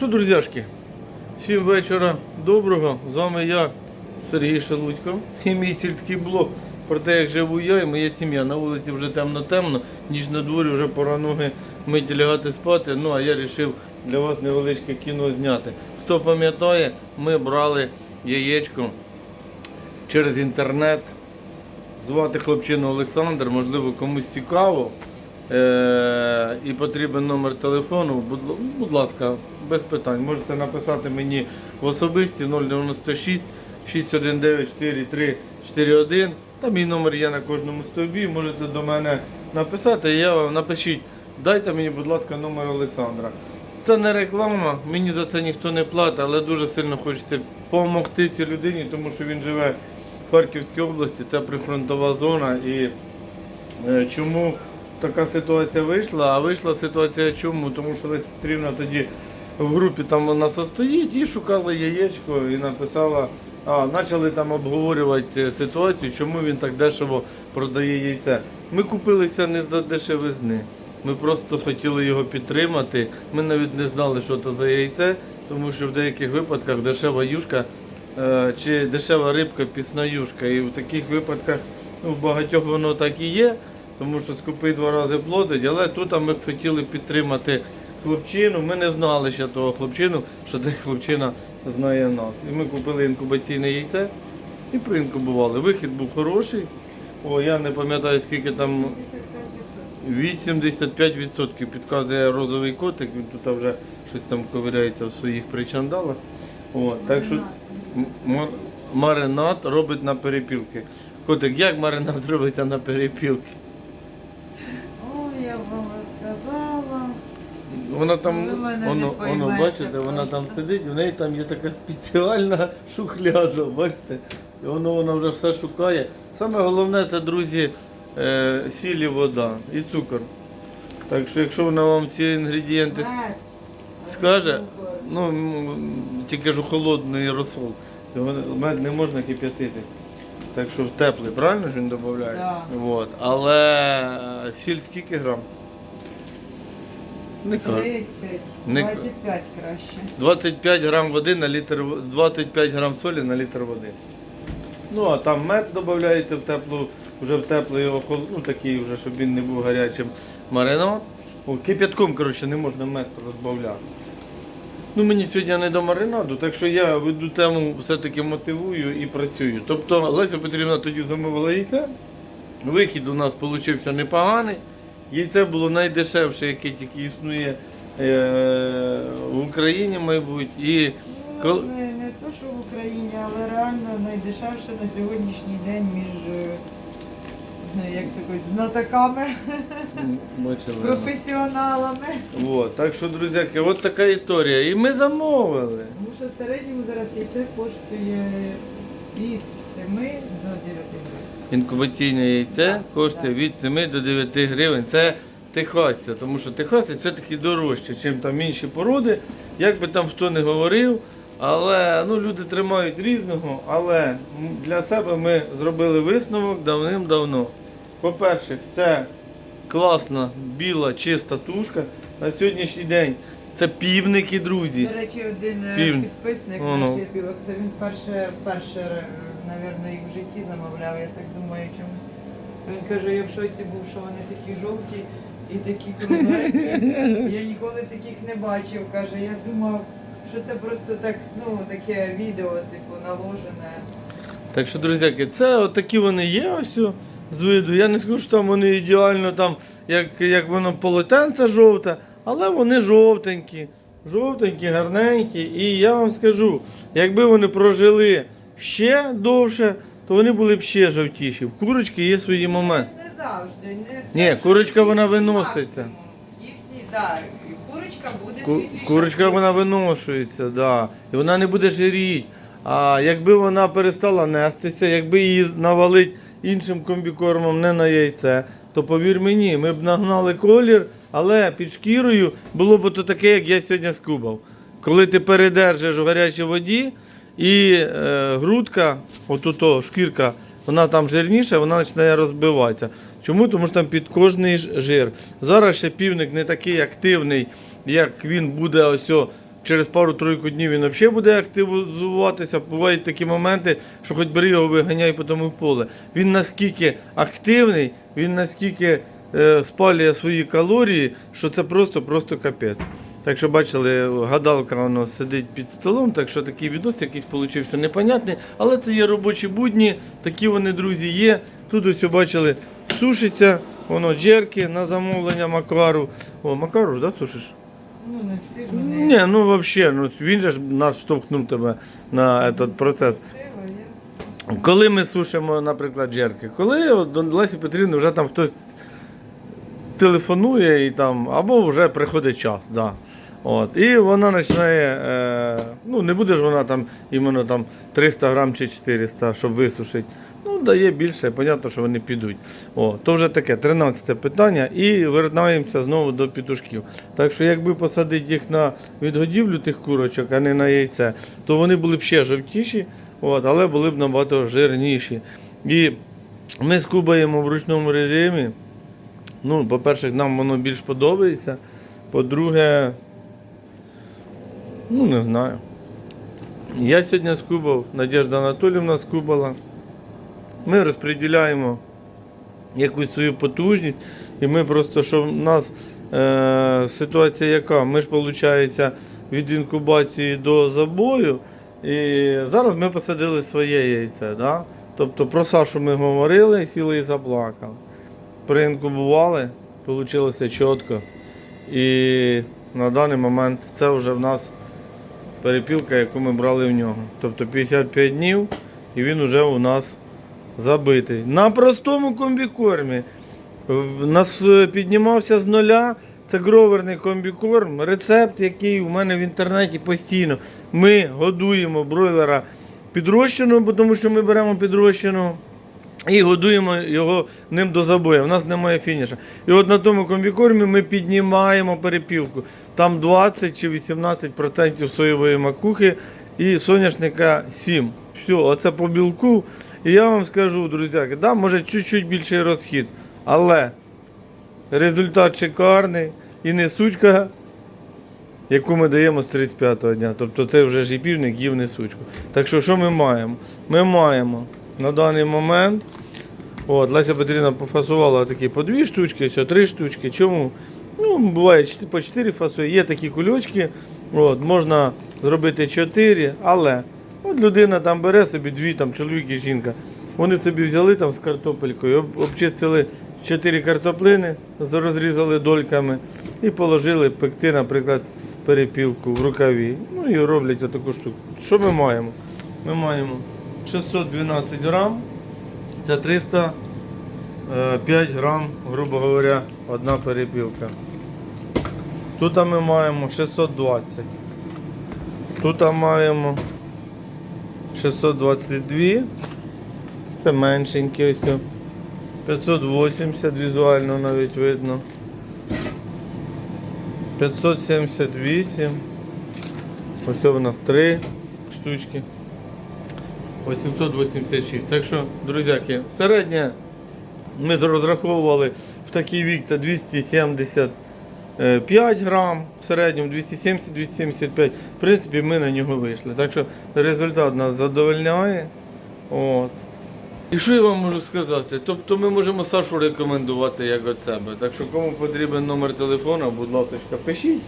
Що, друзяшки, всім вечора доброго. З вами я, Сергій Шелудько, і мій сільський блог про те, як живу я і моя сім'я. На вулиці вже темно-темно, ніч на дворі вже пора ноги миті лягати спати. Ну а я вирішив для вас невеличке кіно зняти. Хто пам'ятає, ми брали яєчко через інтернет. Звати хлопчину Олександр, можливо, комусь цікаво. Е- і потрібен номер телефону. Будь, ласка, без питань. Можете написати мені в особисті 096 619 4341. Та мій номер є на кожному стовбі. Можете до мене написати. Я вам напишіть, дайте мені, будь ласка, номер Олександра. Це не реклама, мені за це ніхто не платить, але дуже сильно хочеться допомогти цій людині, тому що він живе в Харківській області, це прифронтова зона. І е, чому така ситуація вийшла? А вийшла ситуація чому? Тому що Леся Петрівна тоді в групі там вона состоїть і шукала яєчко і написала. А, почали там обговорювати ситуацію, чому він так дешево продає яйце. Ми купилися не за дешевизни. Ми просто хотіли його підтримати. Ми навіть не знали, що це за яйце, тому що в деяких випадках дешева юшка е, чи дешева рибка пісна юшка. І в таких випадках ну, в багатьох воно так і є, тому що скупий два рази платить. Але тут ми хотіли підтримати хлопчину. Ми не знали ще того хлопчину, що той хлопчина знає нас. І ми купили інкубаційне яйце і проінкубували. Вихід був хороший. О, я не пам'ятаю, скільки там 85% підказує розовий котик, він тут вже щось там ковиряється в своїх причандалах. От, так що маринад робить на перепілки. Котик, як маринад робиться на перепілки? Вона там, Ви мене воно, не воно, поймете бачите, вона там просто. сидить, в неї там є така спеціальна шухляда, бачите? І воно вона вже все шукає. Саме головне це, друзі, е, сіль і вода і цукор. Так що, якщо вона вам ці інгредієнти с- Мать. скаже, ну м, тільки ж у холодний розсол. Його не- Мед не можна кип'ятити. Так що в теплий, правильно ж він додає? Да. От. Але е, сіль скільки грам? Не 30, Не- 25 краще. 25 грам води на літр, 25 грам солі на літр води. Ну, а там мед додаєте в теплу, вже в теплий охол, ну такий вже, щоб він не був гарячим маринад. О, кип'ятком, коротше, не можна мед розбавляти. Ну, мені сьогодні не до маринаду, так що я веду тему все-таки мотивую і працюю. Тобто Леся Петрівна тоді замовила яйце. Вихід у нас вийшов непоганий. Яйце було найдешевше, яке тільки існує е, в Україні, мабуть. І Ну, Кол- не, не то, що в Україні, але реально найдешевше на сьогоднішній день між е, ну, як то кажуть, знатоками, м, бачили. професіоналами. От, так що, друзяки, от така історія. І ми замовили. Тому що в середньому зараз яйце коштує від 7 до 9 гривень. Інкубаційне яйце коштує від 7 до 9 гривень. Це техасця, тому що техасці все-таки дорожче, ніж там інші породи. Як би там хто не говорив, але ну, люди тримають різного. Але для себе ми зробили висновок давним-давно. По-перше, це класна, біла, чиста тушка. На сьогоднішній день це півники, друзі. До речі, один е, Півень. підписник Воно. наш Єпілок, це він перше, перше, навірно, їх в житті замовляв, я так думаю, чомусь. Він каже, я в шоці був, що вони такі жовті і такі кругленькі. Я ніколи таких не бачив. Каже, я думав, що це просто так, ну, таке відео, типу, наложене. Так що, друзяки, це от такі вони є ось з виду. Я не скажу, що там вони ідеально там, як, як воно полотенце жовте, але вони жовтенькі, жовтенькі, гарненькі. І я вам скажу, якби вони прожили ще довше, то вони були б ще жовтіші. В курочки є свої моменти. Не завжди. Не, Ні, курочка, вона виноситься. максимум. Їхній, і курочка буде Ку- світліша. Курочка вона виношується, да. і вона не буде жиріть. А якби вона перестала нестися, якби її навалить іншим комбікормом не на яйце, то повір мені, ми б нагнали колір, але під шкірою було б то таке, як я сьогодні скубав. Коли ти передержиш в гарячій воді і е, грудка, отуто, шкірка, вона там жирніша, вона починає розбиватися. Чому? Тому що там під кожний жир. Зараз ще півник не такий активний, як він буде ось о через пару-тройку днів він взагалі буде активізуватися. Бувають такі моменти, що хоч бери його виганяй по тому поле. Він наскільки активний, він наскільки е, спалює свої калорії, що це просто-просто капець. Так що бачили, гадалка воно сидить під столом, так що такий відос якийсь получився непонятний, але це є робочі будні, такі вони, друзі, є. Тут ось бачили, сушиться, воно джерки на замовлення Макару. О, Макару ж, да, сушиш? Ну, не всі ж мене. Ні, ну взагалі, ну він же ж нас штовхнув тебе на этот процес. Коли ми сушимо, наприклад, джерки, коли от до Лесі Петрівни вже там хтось телефонує і там, або вже приходить час, да. От. І вона починає, е, ну не буде ж вона там іменно там 300 грам чи 400, щоб висушити. Ну, дає більше, понятно, що вони підуть. О, то вже таке 13 питання. І вертаємося знову до петушків. Так що, якби посадити їх на відгодівлю тих курочок, а не на яйце, то вони були б ще жовтіші, от, але були б набагато жирніші. І ми скубаємо в ручному режимі. Ну, по-перше, нам воно більш подобається. По-друге, ну не знаю. Я сьогодні скубав, Надежда Анатолівна скубала. Ми розподіляємо якусь свою потужність, і ми просто, що в нас е, ситуація яка? Ми ж, виходить, від інкубації до забою. І зараз ми посадили своє яйце. Да? Тобто про Сашу ми говорили, сіли і заплакали. Проінкубували, вийшло чітко. І на даний момент це вже в нас перепілка, яку ми брали в нього. Тобто 55 днів і він вже у нас забитий. На простому комбікормі. В нас е, піднімався з нуля. Це гроверний комбікорм, рецепт, який у мене в інтернеті постійно. Ми годуємо бройлера підрощеного, тому що ми беремо підрощеного. І годуємо його ним до забою. У нас немає фініша. І от на тому комбікормі ми піднімаємо перепілку. Там 20 чи 18% соєвої макухи і соняшника 7. Все, оце по білку. І я вам скажу, друзяки, да, може чуть-чуть більший розхід, але результат шикарний і несучка, яку ми даємо з 35-го дня. Тобто це вже ж і півник їв несучку. Так що що ми маємо? Ми маємо на даний момент. От, Леся Петрівна пофасувала такі по дві штучки, все, три штучки. Чому? Ну, буває по 4 фасує. Є такі кульочки, от, можна зробити 4, але от людина там бере собі дві, там чоловік і жінка. Вони собі взяли там з картопелькою, об- обчистили 4 картоплини, розрізали дольками і положили пекти, наприклад, перепілку в рукаві. Ну і роблять отаку штуку. Що ми маємо? Ми маємо 612 грам. Це 305 грам, грубо говоря, одна перепілка. Тут ми маємо 620. Тут маємо 622. Це меншенькі ось. 580 візуально навіть видно. 578. Ось вона в 3 штучки. 886. Так що, друзяки, середня ми розраховували в такий вік це 275 грам, в середньому 270-275. В принципі, ми на нього вийшли. Так що результат нас задовольняє. От. І що я вам можу сказати? Тобто ми можемо Сашу рекомендувати як від себе. Так що кому потрібен номер телефона, будь ласка, пишіть.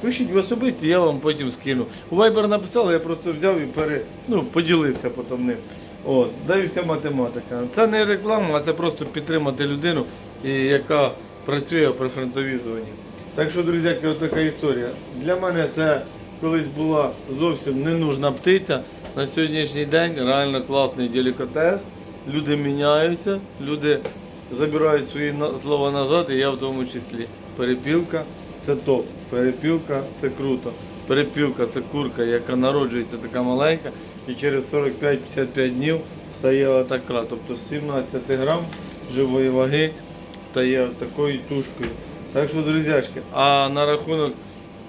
Пишіть в особисті, я вам потім скину. У Viber написали, я просто взяв і пере, ну, поділився потім ним. От, даюся математика. Це не реклама, а це просто підтримати людину, яка працює при фронтовій зоні. Так що, друзяки, така історія. Для мене це колись була зовсім ненужна птиця. На сьогоднішній день реально класний делікатес. Люди міняються, люди забирають свої слова назад, і я в тому числі. Перепілка це топ. Перепілка це круто. Перепілка це курка, яка народжується така маленька і через 45-55 днів стає отака. Тобто з 17 грам живої ваги стає такою тушкою. Так що, друзячки, а на рахунок,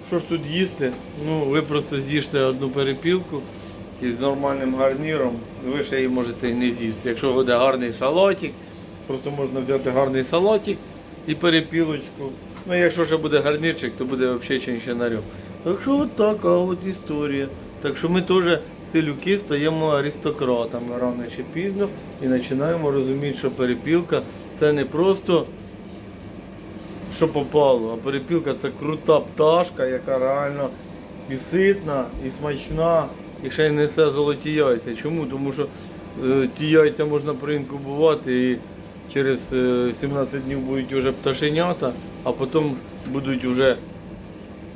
що ж тут їсти, ну ви просто з'їжте одну перепілку із нормальним гарніром, ви ще її можете і не з'їсти. Якщо буде гарний салатик, просто можна взяти гарний салатик і перепілочку. Ну, якщо ще буде гарнірчик, то буде взагалі чинщинарем. Так що от така от історія. Так що ми теж селюки стаємо аристократами рано чи пізно і починаємо розуміти, що перепілка це не просто що попало, а перепілка це крута пташка, яка реально і ситна, і смачна, і ще й не це золоті яйця. Чому? Тому що е, ті яйця можна проінкубувати і через е, 17 днів будуть вже пташенята, а потім будуть вже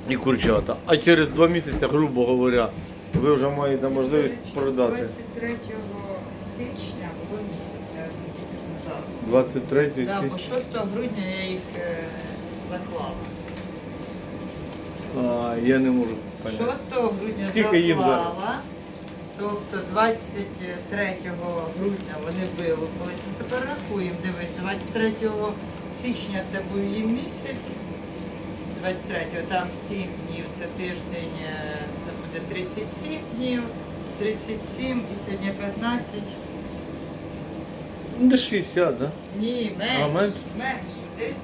і курчата. А через 2 місяці, грубо говоря, ви вже маєте можливість продати. 23 січня було місяця, згадала. 23 Да, січня. бо 6 грудня я їх е, заклала. А, я не можу. поняти. 6 грудня Скільки їм заклала. Тобто 23 грудня вони вилупились. Ну, тепер рахуємо, дивись, 23 січня це був їм місяць. 23-го там 7 днів, це тиждень, е, це буде 37 днів, 37 і сьогодні 15. Ну, Десь 60, да? Ні, менше. А, менше? менше. Десь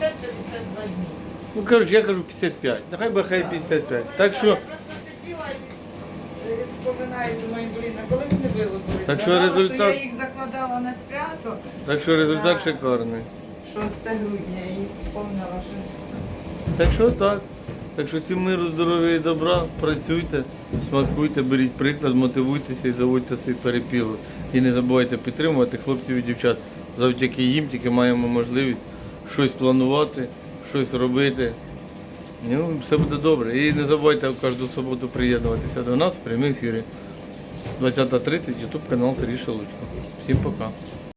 50-52 дні. Ну, коротше, я кажу 55. Нехай би хай 55. Так Я що, просто сиділа і споминаю, думаю, блін, а коли вони вилупилися? Так що Знала, результат- я їх закладала на свято так що результат шикарний. 6 грудня і спомнила, що Так що так. Так що всім миру, здоров'я і добра, працюйте, смакуйте, беріть приклад, мотивуйтеся і заводьте свій перепілок. І не забувайте підтримувати хлопців і дівчат. Завдяки їм тільки маємо можливість щось планувати, щось робити. Ну, все буде добре. І не забувайте кожну суботу приєднуватися до нас в прямій ефірі. 20.30 YouTube канал Сергій Шелудько. Всім пока.